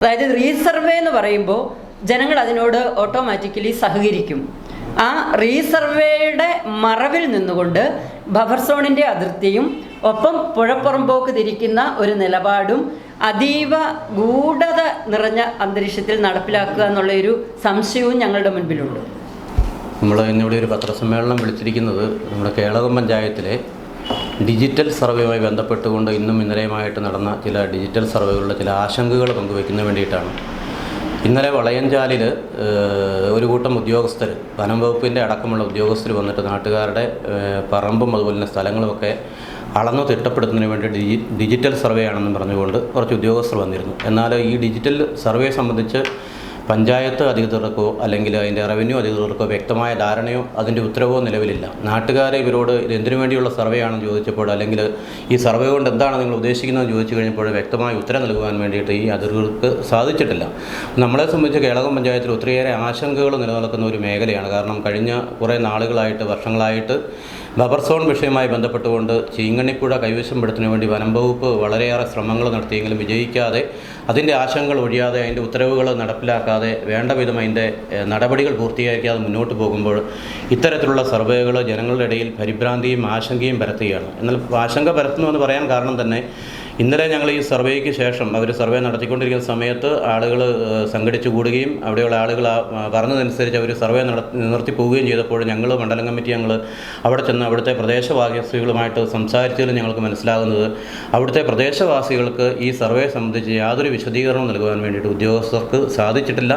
അതായത് റീസർവേ എന്ന് പറയുമ്പോൾ ജനങ്ങൾ അതിനോട് ഓട്ടോമാറ്റിക്കലി സഹകരിക്കും. ആ റീസർവേയുടെ മറവിൽ നിന്നുകൊണ്ട് ബഫർ സോണിന്റെ അതിർത്തിയും ഒപ്പം പുഴപ്പുറമ്പോക്ക് തിരിക്കുന്ന ഒരു നിലപാടും അതീവ ഗൂഢത നിറഞ്ഞ അന്തരീക്ഷത്തിൽ നടപ്പിലാക്കുക എന്നുള്ള ഒരു സംശയവും ഞങ്ങളുടെ മുൻപിലുണ്ട്. നമ്മൾ ഇന്നിവിടെ ഒരു പത്രസമ്മേളനം വിളിച്ചിരിക്കുന്നത് നമ്മുടെ കേളകം പഞ്ചായത്തിലെ ഡിജിറ്റൽ സർവേയുമായി ബന്ധപ്പെട്ടുകൊണ്ട് ഇന്നും ഇന്നലെയുമായിട്ട് നടന്ന ചില ഡിജിറ്റൽ സർവേകളുടെ ചില ആശങ്കകൾ പങ്കുവയ്ക്കുന്നതിന് വേണ്ടിയിട്ടാണ്. ഇന്നലെ വളയഞ്ചാലിൽ ഒരു കൂട്ടം ഉദ്യോഗസ്ഥർ വനം വകുപ്പിന്റെ അടക്കമുള്ള ഉദ്യോഗസ്ഥർ വന്നിട്ട് നാട്ടുകാരുടെ പറമ്പും അതുപോലെ തന്നെ സ്ഥലങ്ങളുമൊക്കെ അളന്നു തിട്ടപ്പെടുത്തുന്നതിന് വേണ്ടി ഡിജി ഡിജിറ്റൽ സർവേ ആണെന്നും പറഞ്ഞുകൊണ്ട് കുറച്ച് ഉദ്യോഗസ്ഥർ വന്നിരുന്നു. എന്നാൽ ഈ ഡിജിറ്റൽ സർവേ സംബന്ധിച്ച് പഞ്ചായത്ത് അധികൃതർക്കോ അല്ലെങ്കിൽ അതിന്റെ റവന്യൂ അധികൃതർക്കോ വ്യക്തമായ ധാരണയോ അതിന്റെ ഉത്തരവോ നിലവിലില്ല. നാട്ടുകാരെ ഇവരോട് ഇത് എന്തിനു വേണ്ടിയുള്ള സർവേ ആണെന്ന് ചോദിച്ചപ്പോൾ അല്ലെങ്കിൽ ഈ സർവേ കൊണ്ട് എന്താണ് നിങ്ങൾ ഉദ്ദേശിക്കുന്നത് എന്ന് ചോദിച്ചു കഴിഞ്ഞപ്പോൾ വ്യക്തമായ ഉത്തരം നൽകുവാൻ വേണ്ടിയിട്ട് ഈ അധികൃതർക്ക് സാധിച്ചിട്ടില്ല. നമ്മളെ സംബന്ധിച്ച് കേളകം പഞ്ചായത്തിൽ ഒത്തിരിയേറെ ആശങ്കകൾ നിലനിൽക്കുന്ന ഒരു മേഖലയാണ്. കാരണം കഴിഞ്ഞ കുറേ നാളുകളായിട്ട് വർഷങ്ങളായിട്ട് ബഫർ സോൺ വിഷയവുമായി ബന്ധപ്പെട്ടുകൊണ്ട് ചീങ്കണ്ണിപ്പുഴ കൈവശപ്പെടുത്തുന്നതിന് വേണ്ടി വനം വകുപ്പ് വളരെയേറെ ശ്രമങ്ങൾ നടത്തിയെങ്കിലും വിജയിക്കാതെ അതിന്റെ ആശങ്കകൾ ഒഴിയാതെ അതിന്റെ ഉത്തരവുകൾ നടപ്പിലാക്കാതെ വേണ്ട വിധം അതിന്റെ നടപടികൾ പൂർത്തീകരിക്കാതെ മുന്നോട്ട് പോകുമ്പോൾ ഇത്തരത്തിലുള്ള സർവേകൾ ജനങ്ങളുടെ ഇടയിൽ പരിഭ്രാന്തിയും ആശങ്കയും പരത്തുകയാണ്. എന്നാൽ ആശങ്ക പരത്തുന്നു എന്ന് പറയാൻ കാരണം തന്നെ ഇന്നലെ ഞങ്ങൾ ഈ സർവേക്ക് ശേഷം അവർ സർവേ നടത്തിക്കൊണ്ടിരിക്കുന്ന സമയത്ത് ആളുകൾ സംഘടിച്ചു കൂടുകയും അവിടെയുള്ള ആളുകൾ പറഞ്ഞതനുസരിച്ച് അവർ സർവേ നടത്തി നിർത്തി പോവുകയും ചെയ്തപ്പോൾ ഞങ്ങൾ മണ്ഡലം കമ്മിറ്റി ഞങ്ങൾ അവിടെ ചെന്ന് അവിടുത്തെ പ്രദേശവാസികളുമായിട്ട് സംസാരിച്ചതിൽ ഞങ്ങൾക്ക് മനസ്സിലാകുന്നത് അവിടുത്തെ പ്രദേശവാസികൾക്ക് ഈ സർവേ സംബന്ധിച്ച് യാതൊരു വിശദീകരണവും നൽകുവാൻ വേണ്ടിയിട്ട് ഉദ്യോഗസ്ഥർക്ക് സാധിച്ചിട്ടില്ല.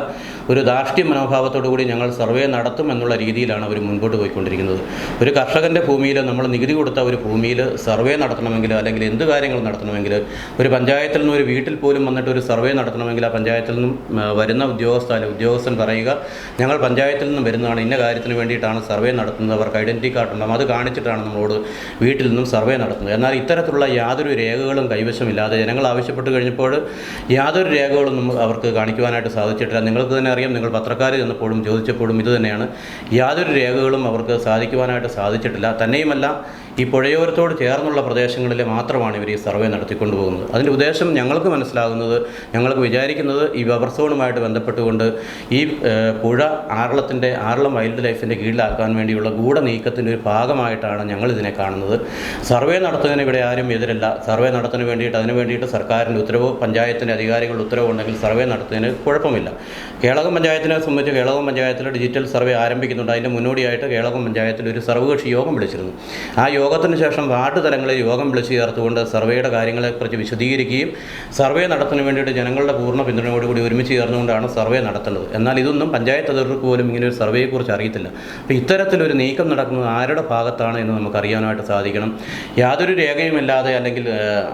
ഒരു ധാർഷ്ട്യ മനോഭാവത്തോടു കൂടി ഞങ്ങൾ സർവേ നടത്തും എന്നുള്ള രീതിയിലാണ് അവർ മുൻപോട്ട് പോയിക്കൊണ്ടിരിക്കുന്നത്. ഒരു കർഷകന്റെ ഭൂമിയിൽ നമ്മൾ നികുതി കൊടുത്ത ഒരു ഭൂമിയിൽ സർവേ നടത്തണമെങ്കിൽ അല്ലെങ്കിൽ എന്ത് കാര്യങ്ങൾ നടത്തണമെങ്കിൽ ഒരു പഞ്ചായത്തിൽ നിന്ന് ഒരു വീട്ടിൽ പോലും വന്നിട്ട് ഒരു സർവേ നടത്തണമെങ്കിൽ ആ പഞ്ചായത്തിൽ നിന്നും വരുന്ന ഉദ്യോഗസ്ഥ ഉദ്യോഗസ്ഥൻ പറയുക ഞങ്ങൾ പഞ്ചായത്തിൽ നിന്നും വരുന്നതാണ് ഇന്ന കാര്യത്തിന് വേണ്ടിയിട്ടാണ് സർവേ നടത്തുന്നത് അവർക്ക് ഐഡന്റി കാർഡ് ഉണ്ടാകും അത് കാണിച്ചിട്ടാണ് നമ്മളോട് വീട്ടിൽ നിന്നും സർവേ നടത്തുന്നത്. എന്നാൽ ഇത്തരത്തിലുള്ള യാതൊരു രേഖകളും കൈവശമില്ലാതെ ജനങ്ങൾ ആവശ്യപ്പെട്ട് കഴിഞ്ഞപ്പോൾ യാതൊരു രേഖകളും അവർക്ക് കാണിക്കുവാനായിട്ട് സാധിച്ചിട്ടില്ല. നിങ്ങൾക്ക് തന്നെ അറിയാം. നിങ്ങൾ പത്രക്കാർ ചെന്നപ്പോഴും ചോദിച്ചപ്പോഴും ഇതുതന്നെയാണ് യാതൊരു രേഖകളും അവർക്ക് സാധിക്കുവാനായിട്ട് സാധിച്ചിട്ടില്ല. തന്നെയുമല്ല ഈ പുഴയോരത്തോട് ചേർന്നുള്ള പ്രദേശങ്ങളിൽ മാത്രമാണ് ഇവർ ഈ സർവേ നടത്തിക്കൊണ്ടു പോകുന്നത് അതിന്റെ ഉദ്ദേശം ഞങ്ങൾക്ക് മനസ്സിലാകുന്നത് ഞങ്ങൾക്ക് വിചാരിക്കുന്നത് ഈ ബഫർ ബന്ധപ്പെട്ടുകൊണ്ട് ഈ പുഴ ആറളത്തിന്റെ ആറളം വൈൽഡ് ലൈഫിന്റെ കീഴിലാക്കാൻ വേണ്ടിയുള്ള ഗൂഢ നീക്കത്തിന്റെ ഒരു ഭാഗമായിട്ടാണ് ഞങ്ങൾ ഇതിനെ കാണുന്നത്. സർവേ നടത്തുന്നതിന് ഇവിടെ ആരും എതിരല്ല. സർവേ നടത്തുന്നതിന് വേണ്ടിയിട്ട് അതിന് വേണ്ടിയിട്ട് സർക്കാരിന്റെ ഉത്തരവ് പഞ്ചായത്തിന്റെ അധികാരികളുടെ ഉത്തരവ് ഉണ്ടെങ്കിൽ സർവേ നടത്തുന്നതിന് കുഴപ്പമില്ല. കേളകം പഞ്ചായത്തിനെ സംബന്ധിച്ച് കേളകം പഞ്ചായത്തിൽ ഡിജിറ്റൽ സർവേ ആരംഭിക്കുന്നുണ്ട്. അതിന്റെ മുന്നോടിയായിട്ട് കേളകം പഞ്ചായത്തിൽ ഒരു സർവകക്ഷി യോഗം വിളിച്ചിരുന്നു. ആ യോഗത്തിന് ശേഷം വാർഡ് തലങ്ങളിൽ യോഗം വിളിച്ചു ചേർത്തുകൊണ്ട് സർവേയുടെ കാര്യങ്ങളെക്കുറിച്ച് വിശദീകരിക്കുകയും സർവേ നടത്തുന്നതിന് വേണ്ടിയിട്ട് ജനങ്ങളുടെ പൂർണ പിന്തുണയോടുകൂടി ഒരുമിച്ച് ചേർന്നുകൊണ്ടാണ് സർവേ നടത്തുന്നത്. എന്നാൽ ഇതൊന്നും പഞ്ചായത്ത് അധികൃതർക്ക് പോലും ഇങ്ങനെ ഒരു സർവേയെക്കുറിച്ച് അറിയത്തില്ല. അപ്പോൾ ഇത്തരത്തിലൊരു നീക്കം നടക്കുന്നത് ആരുടെ ഭാഗത്താണ് എന്ന് നമുക്ക് അറിയാനായിട്ട് സാധിക്കണം. യാതൊരു രേഖയുമില്ലാതെ അല്ലെങ്കിൽ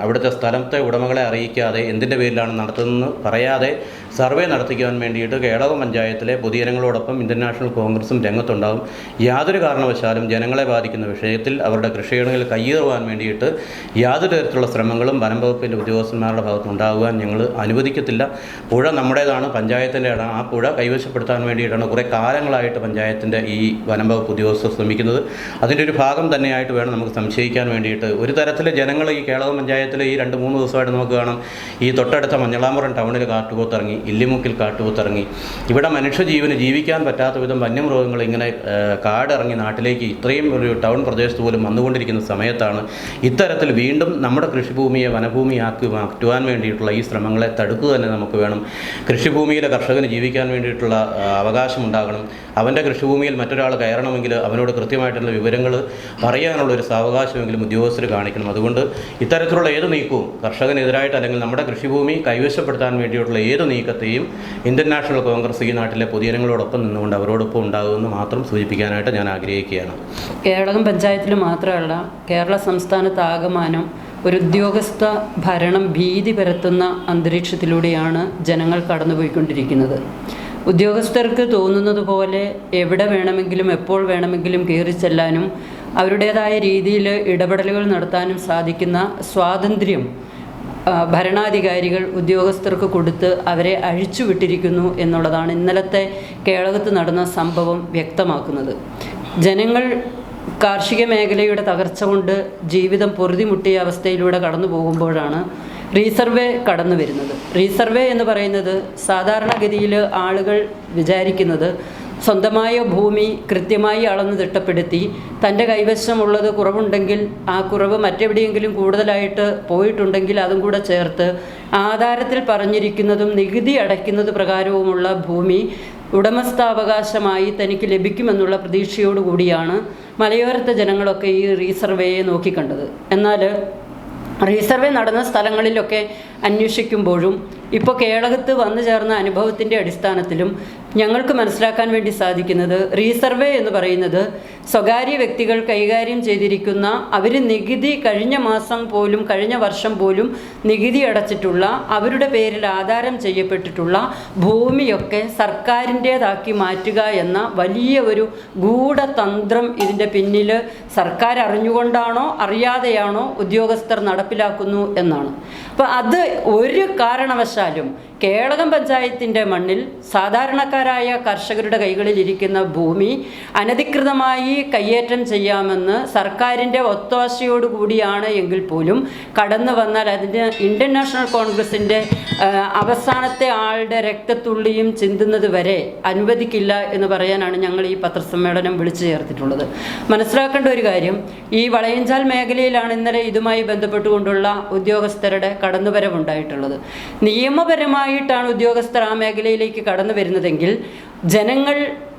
അവിടുത്തെ സ്ഥലത്തെ ഉടമകളെ അറിയിക്കാതെ എന്തിന്റെ പേരിലാണ് നടത്തുന്നതെന്ന് പറയാതെ സർവേ നടത്തിക്കുവാൻ വേണ്ടിയിട്ട് കേളവ പഞ്ചായത്തിലെ പൊതുജനങ്ങളോടൊപ്പം ഇന്ത്യൻ നാഷണൽ കോൺഗ്രസും രംഗത്തുണ്ടാകും. യാതൊരു കാരണവശാലും ജനങ്ങളെ ബാധിക്കുന്ന വിഷയത്തിൽ അവരുടെ കൃഷിയിടങ്ങളിൽ കയ്യേറുവാൻ വേണ്ടിയിട്ട് യാതൊരു തരത്തിലുള്ള ശ്രമങ്ങളും വനം വകുപ്പിന്റെ ഉദ്യോഗസ്ഥന്മാരുടെ ഭാഗത്ത് ഉണ്ടാകുവാൻ ഞങ്ങൾ അനുവദിക്കത്തില്ല. പുഴ നമ്മുടേതാണ് പഞ്ചായത്തിന്റെ ആ പുഴ കൈവശപ്പെടുത്താൻ വേണ്ടിയിട്ടാണ് കുറേ കാലങ്ങളായിട്ട് പഞ്ചായത്തിന്റെ ഈ വനം വകുപ്പ് ഉദ്യോഗസ്ഥർ ശ്രമിക്കുന്നത്. അതിന്റെ ഒരു ഭാഗം തന്നെയായിട്ട് വേണം നമുക്ക് സംശയിക്കാൻ വേണ്ടിയിട്ട്. ഒരു തരത്തിൽ ജനങ്ങൾ ഈ കേളവ പഞ്ചായത്തിൽ ഈ രണ്ട് മൂന്ന് ദിവസമായിട്ട് നമുക്ക് കാണാം. ഈ തൊട്ടടുത്ത മഞ്ഞളാമ്പുറം ടൗണിൽ കാട്ടുപോത്തിറങ്ങി. ഇല്ലിമുക്കിൽ കാട്ടുപുത്തിറങ്ങി ഇവിടെ മനുഷ്യജീവന് ജീവിക്കാൻ പറ്റാത്ത വിധം വന്യമൃഗങ്ങൾ ഇങ്ങനെ കാടിറങ്ങി നാട്ടിലേക്ക് ഇത്രയും ഒരു ടൗൺ പ്രദേശത്ത് പോലും വന്നുകൊണ്ടിരിക്കുന്ന സമയത്താണ് ഇത്തരത്തിൽ വീണ്ടും നമ്മുടെ കൃഷിഭൂമിയെ വനഭൂമിയാക്കി മാറ്റുവാൻ വേണ്ടിയിട്ടുള്ള ഈ ശ്രമങ്ങളെ തടുക്കുക തന്നെ നമുക്ക് വേണം. കൃഷിഭൂമിയിലെ കർഷകന് ജീവിക്കാൻ വേണ്ടിയിട്ടുള്ള അവകാശം അവകാശമുണ്ടാകണം. അവന്റെ കൃഷിഭൂമിയിൽ മറ്റൊരാൾ കയറണമെങ്കിൽ അവനോട് കൃത്യമായിട്ടുള്ള വിവരങ്ങൾ പറയാനുള്ള ഒരു സാവകാശമെങ്കിലും ഉദ്യോഗസ്ഥർ കാണിക്കണം. അതുകൊണ്ട് ഇത്തരത്തിലുള്ള ഏത് നീക്കവും കർഷകനെതിരായിട്ട് അല്ലെങ്കിൽ നമ്മുടെ കൃഷിഭൂമി കൈവശപ്പെടുത്താൻ വേണ്ടിയിട്ടുള്ള ഏത് നീക്കത്തെയും ഇന്ത്യൻ നാഷണൽ കോൺഗ്രസ് ഈ നാട്ടിലെ പൊതുജനങ്ങളോടൊപ്പം നിന്നുകൊണ്ട് അവരോടൊപ്പം ഉണ്ടാകുമെന്ന് മാത്രം സൂചിപ്പിക്കാനായിട്ട് ഞാൻ ആഗ്രഹിക്കുകയാണ്. കേരളം പഞ്ചായത്തിൽ മാത്രമല്ല കേരള സംസ്ഥാനത്ത് ആകമാനം ഒരു ഉദ്യോഗസ്ഥ ഭരണം ഭീതി പരത്തുന്ന അന്തരീക്ഷത്തിലൂടെയാണ് ജനങ്ങൾ കടന്നുപോയിക്കൊണ്ടിരിക്കുന്നത്. ഉദ്യോഗസ്ഥർക്ക് തോന്നുന്നത് പോലെ എവിടെ വേണമെങ്കിലും എപ്പോൾ വേണമെങ്കിലും കയറി ചെല്ലാനും അവരുടേതായ രീതിയിൽ ഇടപെടലുകൾ നടത്താനും സാധിക്കുന്ന സ്വാതന്ത്ര്യം ഭരണാധികാരികൾ ഉദ്യോഗസ്ഥർക്ക് കൊടുത്ത് അവരെ അഴിച്ചുവിട്ടിരിക്കുന്നു എന്നുള്ളതാണ് ഇന്നലത്തെ കേളകത്ത് നടന്ന സംഭവം വ്യക്തമാക്കുന്നത്. ജനങ്ങൾ കാർഷിക മേഖലയുടെ തകർച്ച കൊണ്ട് ജീവിതം പൊറുതിമുട്ടിയ അവസ്ഥയിലൂടെ കടന്നു പോകുമ്പോഴാണ് റീസർവേ കടന്നു വരുന്നത് റീസർവേ എന്ന് പറയുന്നത് സാധാരണഗതിയിൽ ആളുകൾ വിചാരിക്കുന്നത് സ്വന്തമായ ഭൂമി കൃത്യമായി അളന്ന് തിട്ടപ്പെടുത്തി. തന്റെ കൈവശമുള്ളത് കുറവുണ്ടെങ്കിൽ ആ കുറവ് മറ്റെവിടെയെങ്കിലും കൂടുതലായിട്ട് പോയിട്ടുണ്ടെങ്കിൽ അതും കൂടെ ചേർത്ത് ആധാരത്തിൽ പറഞ്ഞിരിക്കുന്നതും നികുതി അടയ്ക്കുന്നത് പ്രകാരവുമുള്ള ഭൂമി ഉടമസ്ഥാവകാശമായി തനിക്ക് ലഭിക്കുമെന്നുള്ള പ്രതീക്ഷയോടുകൂടിയാണ് മലയോരത്തെ ജനങ്ങളൊക്കെ ഈ റീസർവേയെ നോക്കിക്കണ്ടത്. എന്നാൽ റീസർവേ നടന്ന സ്ഥലങ്ങളിലൊക്കെ അന്വേഷിക്കുമ്പോഴും ഇപ്പോൾ കേളകത്ത് വന്നു ചേർന്ന അനുഭവത്തിന്റെ അടിസ്ഥാനത്തിലും ഞങ്ങൾക്ക് മനസ്സിലാക്കാൻ വേണ്ടി സാധിക്കുന്നത് റീസർവേ എന്ന് പറയുന്നത് സ്വകാര്യ വ്യക്തികൾ കൈകാര്യം ചെയ്തിരിക്കുന്ന അവർ നികുതി കഴിഞ്ഞ മാസം പോലും കഴിഞ്ഞ വർഷം പോലും നികുതി അടച്ചിട്ടുള്ള അവരുടെ പേരിൽ ആധാരം ചെയ്യപ്പെട്ടിട്ടുള്ള ഭൂമിയൊക്കെ സർക്കാരിന്റേതാക്കി മാറ്റുക എന്ന വലിയ ഒരു ഗൂഢതന്ത്രം ഇതിന്റെ പിന്നിൽ സർക്കാർ അറിഞ്ഞുകൊണ്ടാണോ അറിയാതെയാണോ ഉദ്യോഗസ്ഥർ നടപ്പിലാക്കുന്നു എന്നാണ്. അപ്പോൾ അത് ഒരു കാരണവശാലും കേളകം പഞ്ചായത്തിന്റെ മണ്ണിൽ സാധാരണക്കാരായ കർഷകരുടെ കൈകളിൽ ഇരിക്കുന്ന ഭൂമി അനധികൃതമായി കയ്യേറ്റം ചെയ്യാമെന്ന് സർക്കാരിന്റെ ഒത്താശയോടുകൂടിയാണ് എങ്കിൽ പോലും കടന്നു വന്നാൽ അതിന് ഇന്ത്യൻ നാഷണൽ കോൺഗ്രസിന്റെ അവസാനത്തെ ആളുടെ രക്തത്തുള്ളിയും ചിന്തുന്നത് വരെ അനുവദിക്കില്ല എന്ന് പറയാനാണ് ഞങ്ങൾ ഈ പത്രസമ്മേളനം വിളിച്ചു ചേർത്തിട്ടുള്ളത്. മനസ്സിലാക്കേണ്ട ഒരു കാര്യം ഈ വളയഞ്ചാൽ മേഖലയിലാണ് ഇന്നലെ ഇതുമായി ബന്ധപ്പെട്ടുകൊണ്ടുള്ള ഉദ്യോഗസ്ഥരുടെ കടന്നുവരവുണ്ടായിട്ടുള്ളത്. നിയമപരമായിട്ടാണ് ഉദ്യോഗസ്ഥർ ആ മേഖലയിലേക്ക് കടന്നു വരുന്നതെങ്കിൽ ജനങ്ങൾ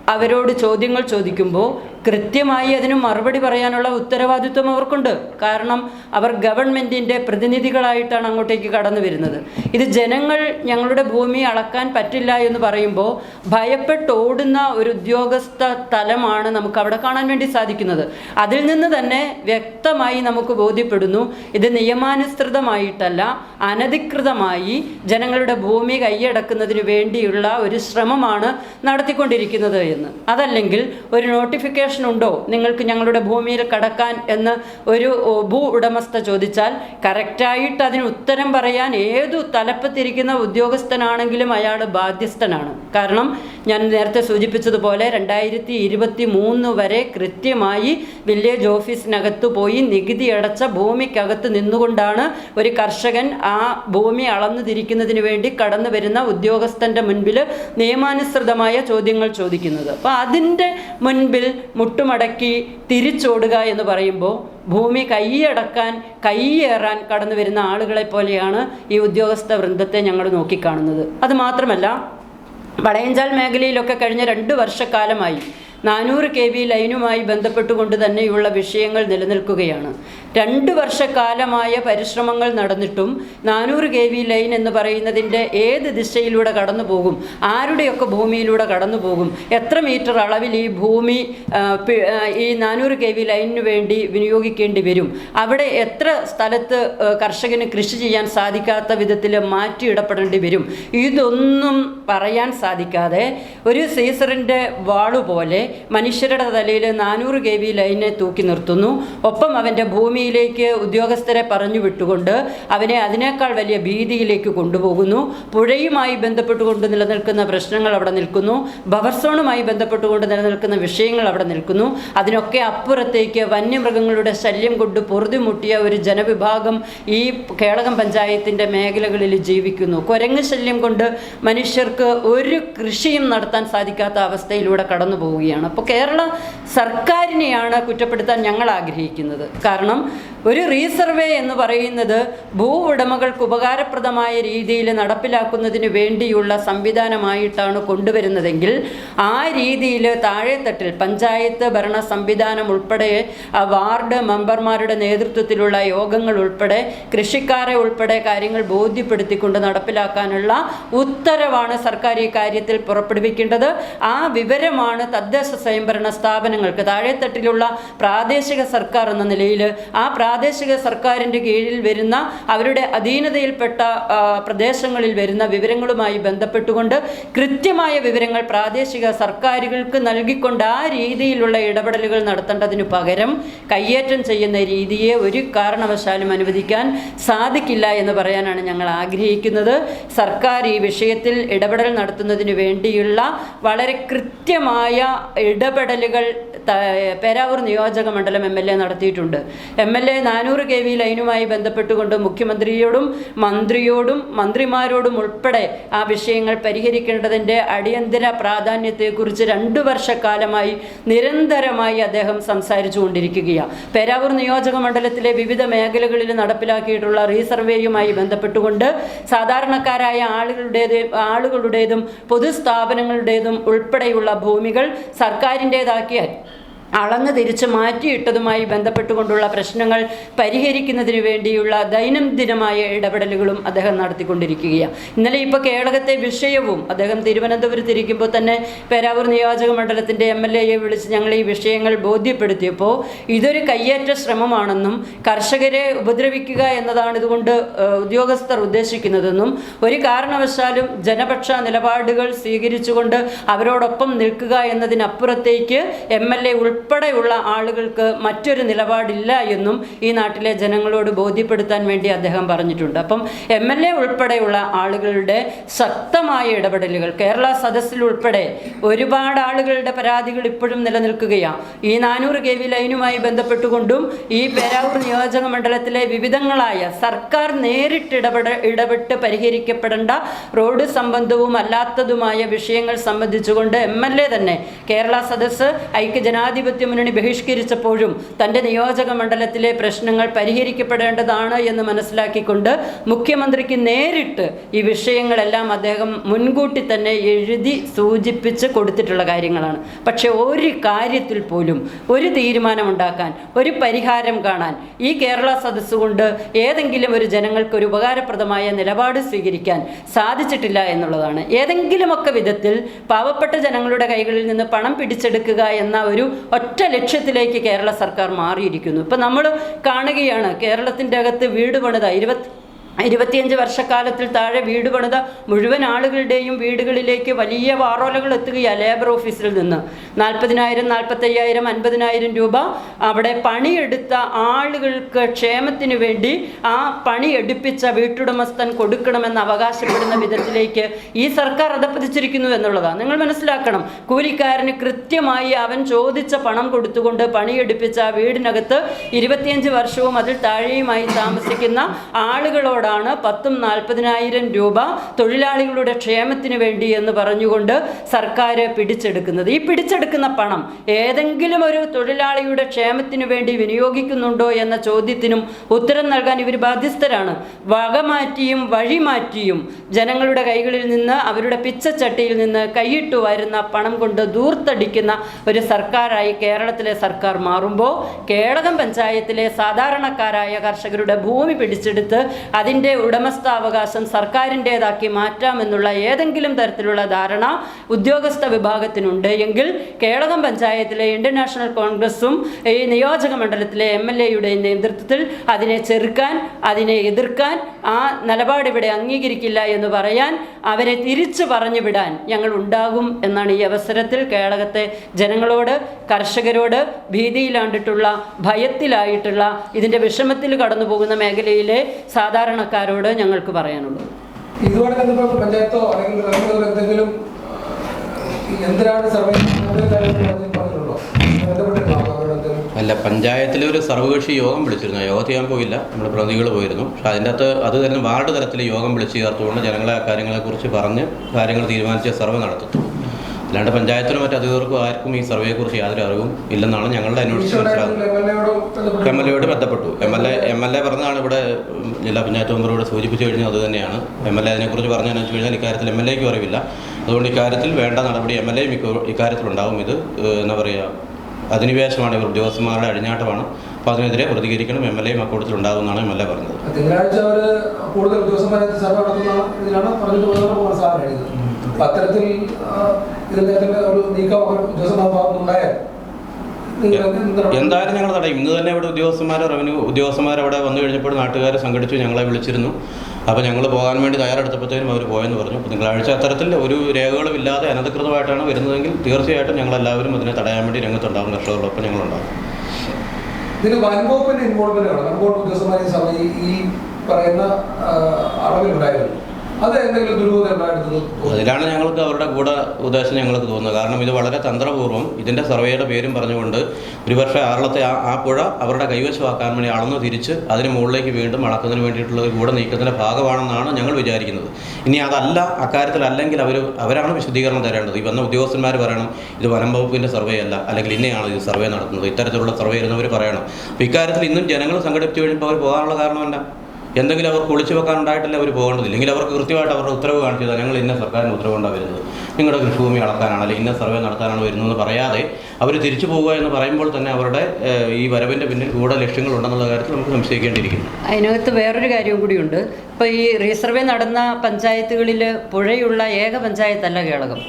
അവരോട് ചോദ്യങ്ങൾ ചോദിക്കുമ്പോൾ കൃത്യമായി അതിന് മറുപടി പറയാനുള്ള ഉത്തരവാദിത്വം അവർക്കുണ്ട്. കാരണം അവർ ഗവൺമെന്റിന്റെ പ്രതിനിധികളായിട്ടാണ് അങ്ങോട്ടേക്ക് കടന്നു വരുന്നത്. ഇത് ജനങ്ങൾ ഞങ്ങളുടെ ഭൂമി അളക്കാൻ പറ്റില്ല എന്ന് പറയുമ്പോൾ ഭയപ്പെട്ട് ഓടുന്ന ഒരു ഉദ്യോഗസ്ഥ തലമാണ് നമുക്ക് അവിടെ കാണാൻ വേണ്ടി സാധിക്കുന്നത്. അതിൽ നിന്ന് തന്നെ വ്യക്തമായി നമുക്ക് ബോധ്യപ്പെടുന്നു ഇത് നിയമാനുസൃതമായിട്ടല്ല അനധികൃതമായി ജനങ്ങളുടെ ഭൂമി കൈയടക്കുന്നതിന് വേണ്ടിയുള്ള ഒരു ശ്രമമാണ് നടത്തിക്കൊണ്ടിരിക്കുന്നത് എന്ന്. അതല്ലെങ്കിൽ ഒരു നോട്ടിഫിക്കേഷൻ ഉണ്ടോ നിങ്ങൾക്ക് ഞങ്ങളുടെ ഭൂമിയിൽ കടക്കാൻ എന്ന് ഒരു ഭൂ ഉടമസ്ഥ ചോദിച്ചാൽ കറക്റ്റായിട്ട് അതിന് ഉത്തരം പറയാൻ ഏതു തലപ്പത്തിരിക്കുന്ന ഉദ്യോഗസ്ഥനാണെങ്കിലും അയാൾ ബാധ്യസ്ഥനാണ്. കാരണം ഞാൻ നേരത്തെ സൂചിപ്പിച്ചതുപോലെ രണ്ടായിരത്തി ഇരുപത്തി മൂന്ന് വരെ കൃത്യമായി വില്ലേജ് ഓഫീസിനകത്ത് പോയി നികുതി അടച്ച ഭൂമിക്കകത്ത് നിന്നുകൊണ്ടാണ് ഒരു കർഷകൻ ആ ഭൂമി അളന്നു തിരിക്കുന്നതിന് വേണ്ടി കടന്നു വരുന്ന ഉദ്യോഗസ്ഥന്റെ മുൻപിൽ നിയമാനുസൃതമായ ചോദ്യങ്ങൾ ചോദിക്കുന്നത്. അപ്പോൾ അതിന്റെ മുൻപിൽ മുട്ടുമടക്കി തിരിച്ചോടുക എന്ന് പറയുമ്പോൾ ഭൂമി കൈയടക്കാൻ കൈയേറാൻ കടന്നു വരുന്ന ആളുകളെ പോലെയാണ് ഈ ഉദ്യോഗസ്ഥ വൃന്ദത്തെ ഞങ്ങൾ നോക്കിക്കാണുന്നത്. അത് മാത്രമല്ല വളയഞ്ചാൽ മേഖലയിലൊക്കെ കഴിഞ്ഞ രണ്ട് വർഷക്കാലമായി. നാനൂറ് കെ വി ലൈനുമായി ബന്ധപ്പെട്ടുകൊണ്ട് തന്നെയുള്ള വിഷയങ്ങൾ നിലനിൽക്കുകയാണ്. രണ്ട് വർഷക്കാലമായ പരിശ്രമങ്ങൾ നടന്നിട്ടും നാനൂറ് കെ വി ലൈൻ എന്ന് പറയുന്നതിന്റെ ഏത് ദിശയിലൂടെ കടന്നു പോകും ആരുടെയൊക്കെ ഭൂമിയിലൂടെ കടന്നു പോകും എത്ര മീറ്റർ അളവിൽ ഈ ഭൂമി ഈ നാനൂറ് കെ വി ലൈനിന് വേണ്ടി വിനിയോഗിക്കേണ്ടി വരും? അവിടെ എത്ര സ്ഥലത്ത് കർഷകന് കൃഷി ചെയ്യാൻ സാധിക്കാത്ത വിധത്തിൽ മാറ്റി ഇടപെടേണ്ടി വരും? ഇതൊന്നും പറയാൻ സാധിക്കാതെ ഒരു സീസറിന്റെ വാളു പോലെ മനുഷ്യരുടെ തലയിൽ നാനൂറ് കെ വി ലൈനെ തൂക്കി നിർത്തുന്നു. ഒപ്പം അവന്റെ ഭൂമിയിലേക്ക് ഉദ്യോഗസ്ഥരെ പറഞ്ഞു വിട്ടുകൊണ്ട് അവനെ അതിനേക്കാൾ വലിയ ഭീതിയിലേക്ക് കൊണ്ടുപോകുന്നു. പുഴയുമായി ബന്ധപ്പെട്ടുകൊണ്ട് നിലനിൽക്കുന്ന പ്രശ്നങ്ങൾ അവിടെ നിൽക്കുന്നു. ബവർസോണുമായി ബന്ധപ്പെട്ടുകൊണ്ട് നിലനിൽക്കുന്ന വിഷയങ്ങൾ അവിടെ നിൽക്കുന്നു. അതിനൊക്കെ അപ്പുറത്തേക്ക് വന്യമൃഗങ്ങളുടെ ശല്യം കൊണ്ട് പൊറുതിമുട്ടിയ ഒരു ജനവിഭാഗം ഈ കേളകം പഞ്ചായത്തിന്റെ മേഖലകളിൽ ജീവിക്കുന്നു. കുരങ്ങ് ശല്യം കൊണ്ട് മനുഷ്യർക്ക് ഒരു കൃഷിയും നടത്താൻ സാധിക്കാത്ത അവസ്ഥയിലൂടെ കടന്നു പോവുകയാണ് അപ്പോൾ കേരള സർക്കാരിനെയാണ് കുറ്റപ്പെടുത്താൻ ഞങ്ങൾ ആഗ്രഹിക്കുന്നത്. കാരണം ഒരു റീസർവേ എന്ന് പറയുന്നത് ഭൂ ഉടമകൾക്ക് ഉപകാരപ്രദമായ രീതിയിൽ നടപ്പിലാക്കുന്നതിന് വേണ്ടിയുള്ള സംവിധാനമായിട്ടാണ് കൊണ്ടുവരുന്നതെങ്കിൽ ആ രീതിയിൽ താഴെത്തട്ടിൽ പഞ്ചായത്ത് ഭരണ സംവിധാനം ഉൾപ്പെടെ വാർഡ് മെമ്പർമാരുടെ നേതൃത്വത്തിലുള്ള യോഗങ്ങൾ ഉൾപ്പെടെ കൃഷിക്കാരെ ഉൾപ്പെടെ കാര്യങ്ങൾ ബോധ്യപ്പെടുത്തിക്കൊണ്ട് നടപ്പിലാക്കാനുള്ള ഉത്തരവാണ് സർക്കാർ ഈ കാര്യത്തിൽ പുറപ്പെടുവിക്കേണ്ടത്. ആ വിവരമാണ് തദ്ദേശ സ്വയംഭരണ സ്ഥാപനങ്ങൾക്ക് താഴെത്തട്ടിലുള്ള പ്രാദേശിക സർക്കാർ എന്ന നിലയിൽ ആ പ്രാദേശിക സർക്കാരിന്റെ കീഴിൽ വരുന്ന അവരുടെ അധീനതയിൽപ്പെട്ട പ്രദേശങ്ങളിൽ വരുന്ന വിവരങ്ങളുമായി ബന്ധപ്പെട്ടുകൊണ്ട് കൃത്യമായ വിവരങ്ങൾ പ്രാദേശിക സർക്കാരുകൾക്ക് നൽകിക്കൊണ്ട് ആ രീതിയിലുള്ള ഇടപെടലുകൾ നടത്തേണ്ടതിനു പകരം കയ്യേറ്റം ചെയ്യുന്ന രീതിയെ ഒരു കാരണവശാലും അനുവദിക്കാൻ സാധിക്കില്ല എന്ന് പറയാനാണ് ഞങ്ങൾ ആഗ്രഹിക്കുന്നത്. സർക്കാർ ഈ വിഷയത്തിൽ ഇടപെടൽ നടത്തുന്നതിന് വേണ്ടിയുള്ള വളരെ കൃത്യമായ ഇടപെടലുകൾ പേരാവൂർ നിയോജക മണ്ഡലം എം എൽ എ നടത്തിയിട്ടുണ്ട്. എം എൽ എ നാനൂറ് കെ വി ലൈനുമായി ബന്ധപ്പെട്ടുകൊണ്ട് മുഖ്യമന്ത്രിയോടും മന്ത്രിയോടും മന്ത്രിമാരോടും ഉൾപ്പെടെ ആ വിഷയങ്ങൾ പരിഹരിക്കേണ്ടതിന്റെ അടിയന്തര പ്രാധാന്യത്തെക്കുറിച്ച് രണ്ടു വർഷക്കാലമായി നിരന്തരമായി അദ്ദേഹം സംസാരിച്ചു കൊണ്ടിരിക്കുകയാണ് പേരാവൂർ നിയോജക മണ്ഡലത്തിലെ വിവിധ മേഖലകളിൽ നടപ്പിലാക്കിയിട്ടുള്ള റീസർവേയുമായി ബന്ധപ്പെട്ടുകൊണ്ട് സാധാരണക്കാരായ ആളുകളുടേത് ആളുകളുടേതും പൊതുസ്ഥാപനങ്ങളുടേതും ഉൾപ്പെടെയുള്ള ഭൂമികൾ സർക്കാരിന്റേതാക്കിയ അളന്ന് തിരിച്ച് മാറ്റിയിട്ടതുമായി ബന്ധപ്പെട്ടുകൊണ്ടുള്ള പ്രശ്നങ്ങൾ പരിഹരിക്കുന്നതിന് വേണ്ടിയുള്ള ദൈനംദിനമായ ഇടപെടലുകളും അദ്ദേഹം നടത്തിക്കൊണ്ടിരിക്കുകയാണ്. ഇന്നലെ ഇപ്പോൾ കേരളത്തെ വിഷയവും അദ്ദേഹം തിരുവനന്തപുരത്ത് ഇരിക്കുമ്പോൾ തന്നെ പേരാവൂർ നിയോജക മണ്ഡലത്തിന്റെ എം എൽ എയെ വിളിച്ച് ഞങ്ങൾ ഈ വിഷയങ്ങൾ ബോധ്യപ്പെടുത്തിയപ്പോൾ ഇതൊരു കയ്യേറ്റ ശ്രമമാണെന്നും കർഷകരെ ഉപദ്രവിക്കുക എന്നതാണ് ഇതുകൊണ്ട് ഉദ്യോഗസ്ഥർ ഉദ്ദേശിക്കുന്നതെന്നും ഒരു കാരണവശാലും ജനപക്ഷ നിലപാടുകൾ സ്വീകരിച്ചുകൊണ്ട് അവരോടൊപ്പം നിൽക്കുക എന്നതിനപ്പുറത്തേക്ക് എം എൽ എ ഉൾപ്പെടെയുള്ള ആളുകൾക്ക് മറ്റൊരു നിലപാടില്ല എന്നും ഈ നാട്ടിലെ ജനങ്ങളോട് ബോധ്യപ്പെടുത്താൻ വേണ്ടി അദ്ദേഹം പറഞ്ഞിട്ടുണ്ട്. അപ്പം എം എൽ എ ഉൾപ്പെടെയുള്ള ആളുകളുടെ ശക്തമായ ഇടപെടലുകൾ കേരള സദസ്സിൽ ഉൾപ്പെടെ ഒരുപാട് ആളുകളുടെ പരാതികൾ ഇപ്പോഴും നിലനിൽക്കുകയാണ് ഈ നാനൂറ് കെ വി ലൈനുമായി ബന്ധപ്പെട്ടുകൊണ്ടും ഈ പേരാവൂർ നിയോജക മണ്ഡലത്തിലെ വിവിധങ്ങളായ സർക്കാർ നേരിട്ട് ഇടപെട ഇടപെട്ട് പരിഹരിക്കപ്പെടേണ്ട റോഡ് സംബന്ധവും അല്ലാത്തതുമായ വിഷയങ്ങൾ സംബന്ധിച്ചുകൊണ്ട് എം എൽ എ തന്നെ കേരള സദസ്സ് ഐക്യജനാധിപത്യ മുന്നണി ബഹിഷ്കരിച്ചപ്പോഴും തന്റെ നിയോജക മണ്ഡലത്തിലെ പ്രശ്നങ്ങൾ പരിഹരിക്കപ്പെടേണ്ടതാണ് എന്ന് മനസ്സിലാക്കിക്കൊണ്ട് മുഖ്യമന്ത്രിക്ക് നേരിട്ട് ഈ വിഷയങ്ങളെല്ലാം അദ്ദേഹം മുൻകൂട്ടി തന്നെ എഴുതി സൂചിപ്പിച്ച് കൊടുത്തിട്ടുള്ള കാര്യങ്ങളാണ്. പക്ഷേ ഒരു കാര്യത്തിൽ പോലും ഒരു തീരുമാനമുണ്ടാക്കാൻ ഒരു പരിഹാരം കാണാൻ ഈ കേരള സദസ്സ് കൊണ്ട് ഏതെങ്കിലും ഒരു ജനങ്ങൾക്ക് ഒരു ഉപകാരപ്രദമായ നിലപാട് സ്വീകരിക്കാൻ സാധിച്ചിട്ടില്ല എന്നുള്ളതാണ്. ഏതെങ്കിലുമൊക്കെ വിധത്തിൽ പാവപ്പെട്ട ജനങ്ങളുടെ കൈകളിൽ നിന്ന് പണം പിടിച്ചെടുക്കുക എന്ന ഒരു ഒറ്റ ലക്ഷ്യത്തിലേക്ക് കേരള സർക്കാർ മാറിയിരിക്കുന്നു. ഇപ്പം നമ്മൾ കാണുകയാണ് കേരളത്തിന്റെ അകത്ത് വീട് പണിത ഇരുപത്തി ഇരുപത്തിയഞ്ച് വർഷക്കാലത്തിൽ താഴെ വീട് പണിത മുഴുവൻ ആളുകളുടെയും വീടുകളിലേക്ക് വലിയ വാറോലകൾ എത്തുകയാണ് ലേബർ ഓഫീസിൽ നിന്ന്. നാൽപ്പതിനായിരം നാൽപ്പത്തയ്യായിരം അൻപതിനായിരം രൂപ അവിടെ പണിയെടുത്ത ആളുകൾക്ക് ക്ഷേമത്തിന് വേണ്ടി ആ പണിയെടുപ്പിച്ച വീട്ടുടമസ്ഥൻ കൊടുക്കണമെന്ന് അവകാശപ്പെടുന്ന വിധത്തിലേക്ക് ഈ സർക്കാർ അധപ്പതിച്ചിരിക്കുന്നു എന്നുള്ളതാണ് നിങ്ങൾ മനസ്സിലാക്കണം കൂലിക്കാരന് കൃത്യമായി അവൻ ചോദിച്ച പണം കൊടുത്തുകൊണ്ട് പണിയെടുപ്പിച്ച വീടിനകത്ത് ഇരുപത്തിയഞ്ച് വർഷവും അതിൽ താഴെയുമായി താമസിക്കുന്ന ആളുകളോടാണ് പത്തും നാൽപ്പതിനായിരം രൂപ തൊഴിലാളികളുടെ ക്ഷേമത്തിന് വേണ്ടി എന്ന് പറഞ്ഞുകൊണ്ട് സർക്കാർ പിടിച്ചെടുക്കുന്നത്. ഈ പിടിച്ചെടുക്കുന്ന പണം ഏതെങ്കിലും ഒരു തൊഴിലാളിയുടെ ക്ഷേമത്തിന് വേണ്ടി വിനിയോഗിക്കുന്നുണ്ടോ എന്ന ചോദ്യത്തിനും ഉത്തരം നൽകാൻ ഇവർ ബാധ്യസ്ഥരാണ്. വകമാറ്റിയും വഴിമാറ്റിയും ജനങ്ങളുടെ കൈകളിൽ നിന്ന് അവരുടെ പിച്ചച്ചട്ടിയിൽ നിന്ന് കൈയിട്ടു വരുന്ന പണം കൊണ്ട് ദൂർത്തടിക്കുന്ന ഒരു സർക്കാരായി കേരളത്തിലെ സർക്കാർ മാറുമ്പോൾ കേളകം പഞ്ചായത്തിലെ സാധാരണക്കാരായ കർഷകരുടെ ഭൂമി പിടിച്ചെടുത്ത് അതിന്റെ ഉടമസ്ഥാവകാശം സർക്കാരിന്റേതാക്കി മാറ്റാമെന്നുള്ള ഏതെങ്കിലും തരത്തിലുള്ള ധാരണ ഉദ്യോഗസ്ഥ വിഭാഗത്തിനുണ്ട്. എങ്കിൽ കേളകം പഞ്ചായത്തിലെ ഇന്ത്യൻ നാഷണൽ കോൺഗ്രസും ഈ നിയോജക മണ്ഡലത്തിലെ എം എൽ എയുടെ നേതൃത്വത്തിൽ അതിനെ ചെറുക്കാൻ അതിനെ എതിർക്കാൻ ആ നിലപാട് ഇവിടെ അംഗീകരിക്കില്ല എന്ന് പറയാൻ അവരെ തിരിച്ചു പറഞ്ഞു വിടാൻ ഞങ്ങൾ ഉണ്ടാകും എന്നാണ് ഈ അവസരത്തിൽ കേളകത്തെ ജനങ്ങളോട് കർഷകരോട് ഭീതിയിലാണ്ടിട്ടുള്ള ഭയത്തിലായിട്ടുള്ള ഇതിന്റെ വിഷമത്തിൽ കടന്നു പോകുന്ന മേഖലയിലെ സാധാരണക്കാരോട് ഞങ്ങൾക്ക് പറയാനുള്ളത്. ഇതുമായി ബന്ധപ്പെട്ട് പഞ്ചായത്തോ അല്ലെങ്കിൽ എന്തെങ്കിലും എന്തിനാണ് സർവേ പറഞ്ഞിട്ടുണ്ടോ? അല്ല പഞ്ചായത്തിലെ ഒരു സർവകക്ഷി യോഗം വിളിച്ചിരുന്നു. യോഗത്തിൽ ഞാൻ പോയില്ല. നമ്മുടെ പ്രതിനിധികൾ പോയിരുന്നു. പക്ഷെ അതിന്റെ അകത്ത് അത് തന്നെ വാർഡ് തലത്തിൽ യോഗം വിളിച്ചു ചേർത്തുകൊണ്ട് ജനങ്ങളെ ആ കാര്യങ്ങളെക്കുറിച്ച് പറഞ്ഞ് കാര്യങ്ങൾ തീരുമാനിച്ച് സർവേ നടത്തും. അല്ലാണ്ട് പഞ്ചായത്തിനും മറ്റു അധികൃതർക്കും ആർക്കും ഈ സർവേയെക്കുറിച്ച് യാതൊരു അറിവും ഇല്ലെന്നാണ് ഞങ്ങളുടെ മനസ്സിലാകുന്നത് എം എൽ എയോട് ബന്ധപ്പെട്ടു. M L A M L A പറഞ്ഞതാണ് ഇവിടെ ജില്ലാ പഞ്ചായത്ത് മെമ്പറോട് സൂചിപ്പിച്ചു കഴിഞ്ഞാൽ അത് തന്നെയാണ്. എം എൽ എ അതിനെക്കുറിച്ച് പറഞ്ഞതെന്ന് വെച്ച് കഴിഞ്ഞാൽ ഇക്കാര്യത്തിൽ എം എൽ എക്കും അറിവില്ല. അതുകൊണ്ട് ഇക്കാര്യത്തിൽ വേണ്ട നടപടി എം എൽ എയും ഇക്കാര്യത്തിലുണ്ടാവും. ഇത് എന്താ പറയുക അധിനിവേശമാണ്. ഇവർ ഉദ്യോഗസ്ഥന്മാരുടെ അഴിഞ്ഞാട്ടമാണ്. അപ്പോൾ അതിനെതിരെ പ്രതികരിക്കണം. എം എൽ എയും അക്കൂട്ടത്തിലുണ്ടാവും എന്നാണ് എം എൽ എ പറഞ്ഞത്. തിങ്കളാഴ്ച അവർ കൂടുതൽ ഉദ്യോഗസ്ഥന്മാരെ സർവേ നടത്തുന്ന അപ്പൊ അത്തരത്തിൽ ഇതിന്റെ ഒരു നീക്കം ജോസഫ് ഉണ്ടായാൽ? എന്തായാലും ഞങ്ങൾ തടയും. ഇന്ന് തന്നെ ഇവിടെ ഉദ്യോഗസ്ഥന്മാർ റവന്യൂ ഉദ്യോഗസ്ഥന്മാർ അവിടെ വന്നു കഴിഞ്ഞപ്പോൾ നാട്ടുകാരെ സംഘടിച്ചു ഞങ്ങളെ വിളിച്ചിരുന്നു. അപ്പോൾ ഞങ്ങൾ പോകാൻ വേണ്ടി തയ്യാറെടുത്തപ്പോഴത്തേനും അവർ പോയെന്ന് പറഞ്ഞു. അപ്പോൾ തിങ്കളാഴ്ച അത്തരത്തിൽ ഒരു രേഖകളും ഇല്ലാതെ അനധികൃതമായിട്ടാണ് വരുന്നതെങ്കിൽ തീർച്ചയായിട്ടും ഞങ്ങൾ എല്ലാവരും അതിനെ തടയാൻ വേണ്ടി രംഗത്തുണ്ടാകും. കർഷകരോടൊപ്പം ഞങ്ങളുണ്ടാകും. ഇതിന് വൻപോപ്പിന്റെ ഇൻവോൾവ്മെന്റ് ആണ്. വൻപോപ്പ് ഉദ്യോഗസ്ഥന്മാരെ ഈ- പറയുന്ന അളവിലുണ്ടായിരുന്നു. എന്തെങ്കിലും ദുരൂഹത അതിലാണ് ഞങ്ങൾക്ക് അവരുടെ കൂടെ ഉദ്ദേശം ഞങ്ങൾക്ക് തോന്നുന്നത്. കാരണം ഇത് വളരെ തന്ത്രപൂർവം ഇതിന്റെ സർവേയുടെ പേരും പറഞ്ഞുകൊണ്ട് ഒരുപക്ഷെ ആറളത്തെ ആ ആ പുഴ അവരുടെ കൈവശമാക്കാൻ വേണ്ടി അളന്നു തിരിച്ച് അതിന് മുകളിലേക്ക് വീണ്ടും അളക്കുന്നതിന് വേണ്ടിയിട്ടുള്ള കൂടെ നീക്കത്തിന്റെ ഭാഗമാണെന്നാണ് ഞങ്ങൾ വിചാരിക്കുന്നത്. ഇനി അതല്ല അക്കാര്യത്തിലല്ലെങ്കിൽ അവർ അവരാണ് വിശദീകരണം തരേണ്ടത്. ഈ വന്ന ഉദ്യോഗസ്ഥന്മാർ പറയണം ഇത് വനം വകുപ്പിന്റെ സർവേ അല്ല അല്ലെങ്കിൽ ഇന്നെയാണ് ഇത് സർവേ നടത്തുന്നത്. ഇത്തരത്തിലുള്ള സർവേ ഇരുന്നവർ പറയണം. അപ്പോൾ ഇക്കാര്യത്തിൽ ഇന്നും ജനങ്ങൾ സംഘടിപ്പിച്ചു കഴിയുമ്പോൾ അവർ പോകാനുള്ള കാരണമല്ല എന്തെങ്കിലും അവർക്ക് ഒളിച്ചു വെക്കാൻ ഉണ്ടായിട്ടല്ലേ അവർ പോകേണ്ടത് ഇല്ലെങ്കിൽ അവർക്ക് കൃത്യമായിട്ട് അവരുടെ ഉത്തരവ് കാണിച്ചത് ഞങ്ങൾ ഇന്ന സർക്കാരിന് ഉത്തരവുകൊണ്ടാണ് വരുന്നത്. നിങ്ങളുടെ കൃഷിഭൂമി അളക്കാനാണ് അല്ലെങ്കിൽ ഇന്ന സർവേ നടത്താനാണ് വരുന്നതെന്ന് പറയാതെ അവർ തിരിച്ചു പോകുക എന്ന് പറയുമ്പോൾ തന്നെ അവരുടെ ഈ വരവിന്റെ പിന്നിൽ കൂടെ ലക്ഷ്യങ്ങളുണ്ടെന്നുള്ള കാര്യത്തിൽ നമുക്ക് സംശയിക്കേണ്ടിയിരിക്കുന്നു. അതിനകത്ത് വേറൊരു കാര്യവും കൂടിയുണ്ട്. ഇപ്പോൾ ഈ റീസർവേ നടന്ന പഞ്ചായത്തുകളിൽ പുഴയുള്ള ഏക പഞ്ചായത്തല്ല കേളകം.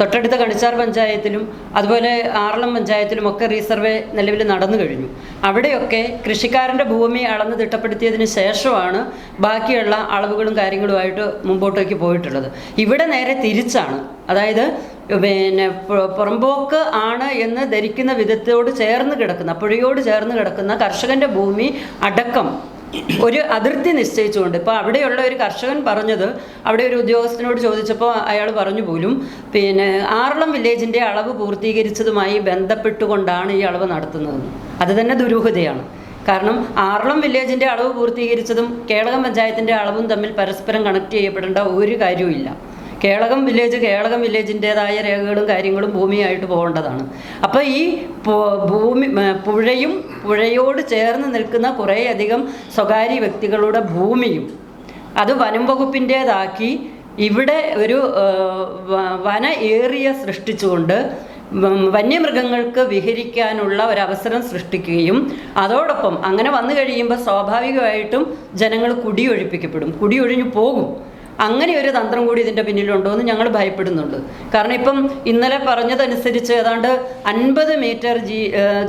തൊട്ടടുത്ത കണിച്ചാർ പഞ്ചായത്തിലും അതുപോലെ ആറളം പഞ്ചായത്തിലും ഒക്കെ റീസർവേ നിലവിൽ നടന്നു കഴിഞ്ഞു. അവിടെയൊക്കെ കൃഷിക്കാരന്റെ ഭൂമി അളന്ന് തിട്ടപ്പെടുത്തിയതിന് ശേഷമാണ് ബാക്കിയുള്ള അളവുകളും കാര്യങ്ങളുമായിട്ട് മുമ്പോട്ടേക്ക് പോയിട്ടുള്ളത്. ഇവിടെ നേരെ തിരിച്ചാണ്. അതായത് പിന്നെ പുറമ്പോക്ക് ആണ് എന്ന് ധരിക്കുന്ന വിധത്തോട് ചേർന്ന് കിടക്കുന്ന പുഴയോട് ചേർന്ന് കിടക്കുന്ന കർഷകന്റെ ഭൂമി അടക്കം ഒരു അതിർത്തി നിശ്ചയിച്ചുകൊണ്ട് ഇപ്പോൾ അവിടെയുള്ള ഒരു കർഷകൻ പറഞ്ഞത് അവിടെ ഒരു ഉദ്യോഗസ്ഥനോട് ചോദിച്ചപ്പോൾ അയാൾ പറഞ്ഞു പോലും പിന്നെ ആറളം വില്ലേജിന്റെ അളവ് പൂർത്തീകരിച്ചതുമായി ബന്ധപ്പെട്ടുകൊണ്ടാണ് ഈ അളവ് നടത്തുന്നതെന്ന് അത് തന്നെ ദുരൂഹതയാണ്. കാരണം ആറളം വില്ലേജിന്റെ അളവ് പൂർത്തീകരിച്ചതും കേളകം പഞ്ചായത്തിന്റെ അളവും തമ്മിൽ പരസ്പരം കണക്ട് ചെയ്യപ്പെടേണ്ട ഒരു കാര്യവുമില്ല. കേളകം വില്ലേജ് കേളകം വില്ലേജിന്റെതായ രേഖകളും കാര്യങ്ങളും ഭൂമിയായിട്ട് പോകേണ്ടതാണ്. അപ്പോൾ ഈ ഭൂമി പുഴയും പുഴയോട് ചേർന്ന് നിൽക്കുന്ന കുറേയധികം സ്വകാര്യ വ്യക്തികളുടെ ഭൂമിയും അത് വനം വകുപ്പിന്റേതാക്കി ഇവിടെ ഒരു വന ഏറിയ സൃഷ്ടിച്ചുകൊണ്ട് വന്യമൃഗങ്ങൾക്ക് വിഹരിക്കാനുള്ള ഒരവസരം സൃഷ്ടിക്കുകയും അതോടൊപ്പം അങ്ങനെ വന്നു കഴിയുമ്പോൾ സ്വാഭാവികമായിട്ടും ജനങ്ങൾ കുടിയൊഴിപ്പിക്കപ്പെടും കുടിയൊഴിഞ്ഞു പോകും. അങ്ങനെ ഒരു തന്ത്രം കൂടി ഇതിന്റെ പിന്നിലുണ്ടോ എന്ന് ഞങ്ങൾ ഭയപ്പെടുന്നുണ്ട് കാരണം ഇപ്പം ഇന്നലെ പറഞ്ഞതനുസരിച്ച് ഏതാണ്ട് അൻപത് metre G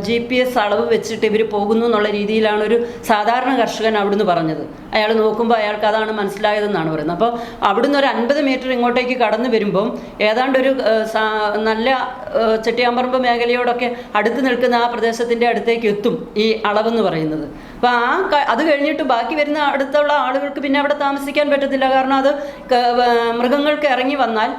G P S അളവ് വെച്ചിട്ട് ഇവർ പോകുന്നു എന്നുള്ള രീതിയിലാണ് ഒരു സാധാരണ കർഷകൻ അവിടുന്ന് പറഞ്ഞത്. അയാൾ നോക്കുമ്പോൾ അയാൾക്ക് അതാണ് മനസ്സിലായതെന്നാണ് പറയുന്നത്. അപ്പോൾ അവിടുന്ന് ഒരു അൻപത് മീറ്റർ ഇങ്ങോട്ടേക്ക് കടന്നു വരുമ്പം ഏതാണ്ട് ഒരു നല്ല ചെട്ടിയാമ്പറമ്പ് മേഖലയോടൊക്കെ അടുത്ത് നിൽക്കുന്ന ആ പ്രദേശത്തിന്റെ അടുത്തേക്ക് എത്തും ഈ അളവെന്ന് പറയുന്നത്. അപ്പോൾ ആ അത് കഴിഞ്ഞിട്ട് ബാക്കി വരുന്ന അടുത്തുള്ള ആളുകൾക്ക് പിന്നെ അവിടെ താമസിക്കാൻ പറ്റത്തില്ല. കാരണം അത് മൃഗങ്ങൾക്ക് ഇറങ്ങി വന്നാൽ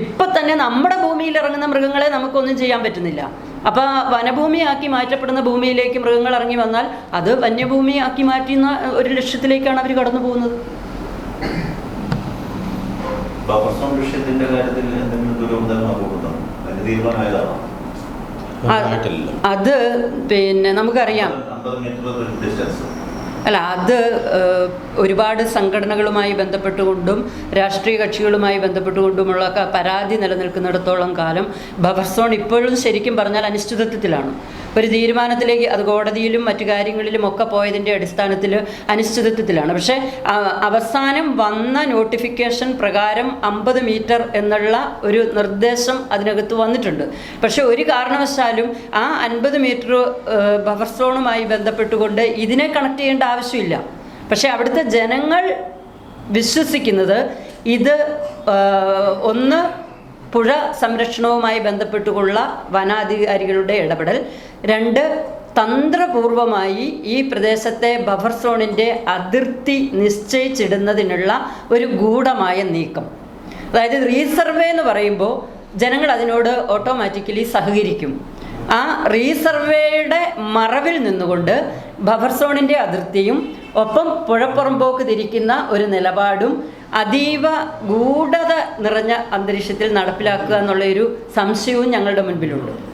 ഇപ്പം തന്നെ നമ്മുടെ ഭൂമിയിൽ ഇറങ്ങുന്ന മൃഗങ്ങളെ നമുക്കൊന്നും ചെയ്യാൻ പറ്റുന്നില്ല. അപ്പോൾ വനഭൂമിയാക്കി മാറ്റപ്പെടുന്ന ഭൂമിയിലേക്ക് മൃഗങ്ങൾ ഇറങ്ങി വന്നാൽ അത് വന്യഭൂമിയാക്കി മാറ്റുന്ന ഒരു ലക്ഷ്യത്തിലേക്കാണ് അവർ കടന്നു പോകുന്നത്. അത് പിന്നെ നമുക്കറിയാം. അല്ല അത് ഒരുപാട് സംഘടനകളുമായി ബന്ധപ്പെട്ടുകൊണ്ടും രാഷ്ട്രീയ കക്ഷികളുമായി ബന്ധപ്പെട്ടുകൊണ്ടുമുള്ള പരാതി നിലനിൽക്കുന്നിടത്തോളം കാലം ബഫർ സോൺ ഇപ്പോഴും ശരിക്കും പറഞ്ഞാൽ അനിശ്ചിതത്വത്തിലാണ്. ഒരു തീരുമാനത്തിലേക്ക് അത് കോടതിയിലും മറ്റു കാര്യങ്ങളിലും ഒക്കെ പോയതിന്റെ അടിസ്ഥാനത്തിൽ അനിശ്ചിതത്വത്തിലാണ്. പക്ഷേ അവസാനം വന്ന നോട്ടിഫിക്കേഷൻ പ്രകാരം അമ്പത് മീറ്റർ എന്നുള്ള ഒരു നിർദ്ദേശം അതിനകത്ത് വന്നിട്ടുണ്ട്. പക്ഷേ ഒരു കാരണവശാലും ആ അൻപത് മീറ്റർ ബഫർ സോണുമായി ബന്ധപ്പെട്ടുകൊണ്ട് ഇതിനെ കണക്ട് ചെയ്യേണ്ട ആവശ്യമില്ല. പക്ഷേ അവിടുത്തെ ജനങ്ങൾ വിശ്വസിക്കുന്നത് ഇത് ഒന്ന് പുഴ സംരക്ഷണവുമായി ബന്ധപ്പെട്ടുള്ള വനാധികാരികളുടെ ഇടപെടൽ രണ്ട് തന്ത്രപൂർവമായി ഈ പ്രദേശത്തെ ബഫർ സോണിന്റെ അതിർത്തി നിശ്ചയിച്ചിടുന്നതിനുള്ള ഒരു ഗൂഢമായ നീക്കം. അതായത് റീസർവേ എന്ന് പറയുമ്പോൾ ജനങ്ങൾ അതിനോട് ഓട്ടോമാറ്റിക്കലി സഹകരിക്കും. ആ റീസർവേയുടെ മറവിൽ നിന്നുകൊണ്ട് ബഫർ സോണിന്റെ അതിർത്തിയും ഒപ്പം പുഴപ്പുറമ്പോക്ക് തിരിക്കുന്ന ഒരു നിലപാടും അതീവ ഗൂഢത നിറഞ്ഞ അന്തരീക്ഷത്തിൽ നടപ്പിലാക്കുക എന്നുള്ളൊരു സംശയവും ഞങ്ങളുടെ മുൻപിലുണ്ട്.